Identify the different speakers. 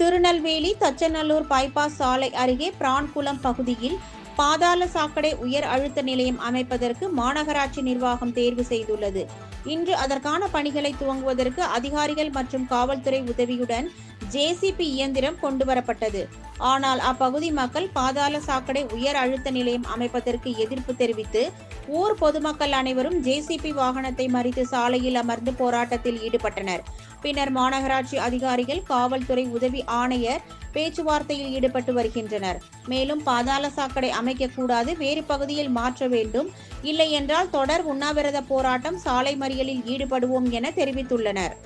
Speaker 1: Tirunelveli Thachanallur bypass சாலை அருகே பிரான்குளம் பகுதியில் பாதாள சாக்கடை உயர் அழுத்த நிலையம் அமைப்பதற்கு மாநகராட்சி நிர்வாகம் தேர்வு செய்துள்ளது. இன்று அதற்கான பணிகளை துவங்குவதற்கு அதிகாரிகள் மற்றும் காவல்துறை உதவியுடன் ஜேசிபி இயந்திரம் கொண்டுவரப்பட்டது. ஆனால் அப்பகுதி மக்கள் பாதாள சாக்கடை உயர் அழுத்த நிலையம் அமைப்பதற்கு எதிர்ப்பு தெரிவித்து ஊர் பொதுமக்கள் அனைவரும் ஜேசிபி வாகனத்தை மறித்து சாலையில் அமர்ந்து போராட்டத்தில் ஈடுபட்டனர். பின்னர் மாநகராட்சி அதிகாரிகள் காவல்துறை உதவி ஆணையர் பேச்சுவார்த்தையில் ஈடுபட்டு வருகின்றனர். மேலும் பாதாள சாக்கடை அமைக்கக்கூடாது வேறு பகுதியில் மாற்ற வேண்டும். இல்லை என்றால் தொடர் உண்ணாவிரத போராட்டம் சாலை மறியலில் ஈடுபடுவோம் என தெரிவித்துள்ளனர்.